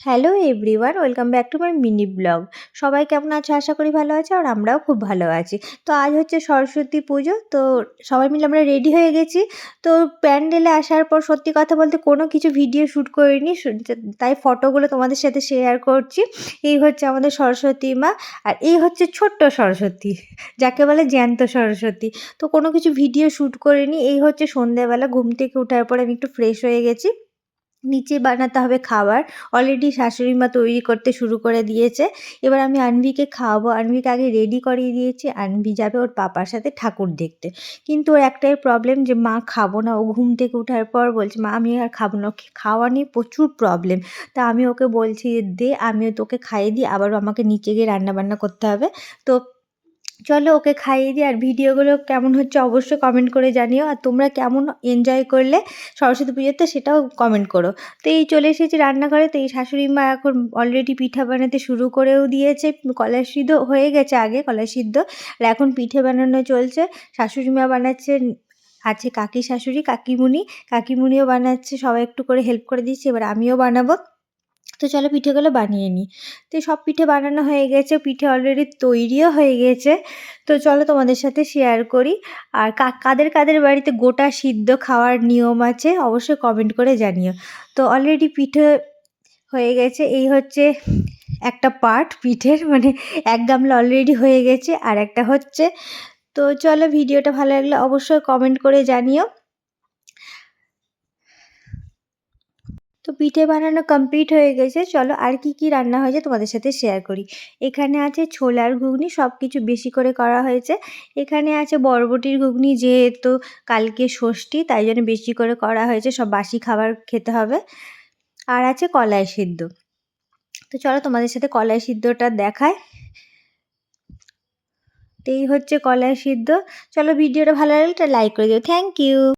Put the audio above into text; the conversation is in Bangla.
Hello everyone welcome back to my mini blog সবাই কেমন আছে? আশা করি ভালো আছে আর আমরাও খুব ভালো আছি। তো আজ হচ্ছে সরস্বতী পুজো। তো সবাই মিলে আমরা রেডি হয়ে গেছি। তো প্যান্ডেলে আসার পর সত্যি কথা বলতে কোনো কিছু ভিডিও শ্যুট করিনি। তাই ফটোগুলো তোমাদের সাথে শেয়ার করছি। এই হচ্ছে আমাদের সরস্বতী মা আর এই হচ্ছে ছোট্ট সরস্বতী, যাকে বলে জ্যান্ত সরস্বতী। তো কোনো কিছু ভিডিও শ্যুট করিনি। এই হচ্ছে সন্ধেবেলা ঘুম থেকে ওঠার পর আমি একটু ফ্রেশ হয়ে গেছি। নিচে বানাতে হবে খাবার। অলরেডি শাশুড়ি মা তৈরি করতে শুরু করে দিয়েছে। এবার আমি আনভিকে খাওয়াবো। আনভিকে আগে রেডি করিয়ে দিয়েছি। আনভি যাবে ওর পাপার সাথে ঠাকুর দেখতে। কিন্তু ওর একটাই প্রবলেম যে মা খাব না। ও ঘুম থেকে ওঠার পর বলছে, মা, আমি আর খাব না। খাওয়া নিয়ে প্রচুর প্রবলেম তা আমি ওকে বলছি দে, আমিও তোকে খাইয়ে দিই। আবারও আমাকে নিচে গিয়ে রান্না বান্না করতে হবে। তো চলো ওকে খাইয়ে দিই, আর ভিডিওগুলো কেমন হচ্ছে অবশ্যই কমেন্ট করে জানিও, আর তোমরা কেমন এনজয় করলে সরস্বতী পুজোতে সেটাও কমেন্ট করো। তো এই চলে এসেছি রান্নাঘরে, তো এই শাশুড়ি মা এখন অলরেডি পিঠা বানাতে শুরু করেও দিয়েছে, কলাই সিদ্ধ হয়ে গেছে আগে, কলাই সিদ্ধ, আর এখন পিঠে বানানো চলছে। শাশুড়ি মা বানাচ্ছে, আছে কাকি শাশুড়ি, কাকিমুনি, কাকিমুনিও বানাচ্ছে, সবাই একটু করে হেল্প করে দিচ্ছে, এবার আমিও বানাবো। তো চলো পিঠেগুলো বানিয়ে নিই। তো সব পিঠে বানানো হয়ে গেছে, পিঠে অলরেডি তৈরিও হয়ে গেছে। তো চলো তোমাদের সাথে শেয়ার করি। আর কাদের কাদের বাড়িতে গোটা সিদ্ধ খাওয়ার নিয়ম আছে অবশ্যই কমেন্ট করে জানিও। তো অলরেডি পিঠে হয়ে গেছে, এই হচ্ছে একটা পার্ট পিঠের মানে এক গামলা অলরেডি হয়ে গেছে আর একটা হচ্ছে। তো চলো ভিডিওটা ভালো লাগলে অবশ্যই কমেন্ট করে জানিও। তো পিঠে বানানো কমপ্লিট হয়ে গেছে। চলো আর কি কি রান্না হয়েছে তোমাদের সাথে শেয়ার করি। এখানে আছে ছোলার ঘুগনি সব কিছু বেশি করে করা হয়েছে। এখানে আছে বরবটির ঘুগনি, যেহেতু কালকে ষষ্ঠী, তাই জন্য বেশি করে করা হয়েছে। সব বাসি খাবার খেতে হবে। আর আছে কলাই সিদ্ধ। তো চলো তোমাদের সাথে কলাই সিদ্ধটা দেখায় তো এই হচ্ছে কলাই সিদ্ধ। চলো ভিডিওটা ভালো লাগলে লাইক করে দিও। Thank you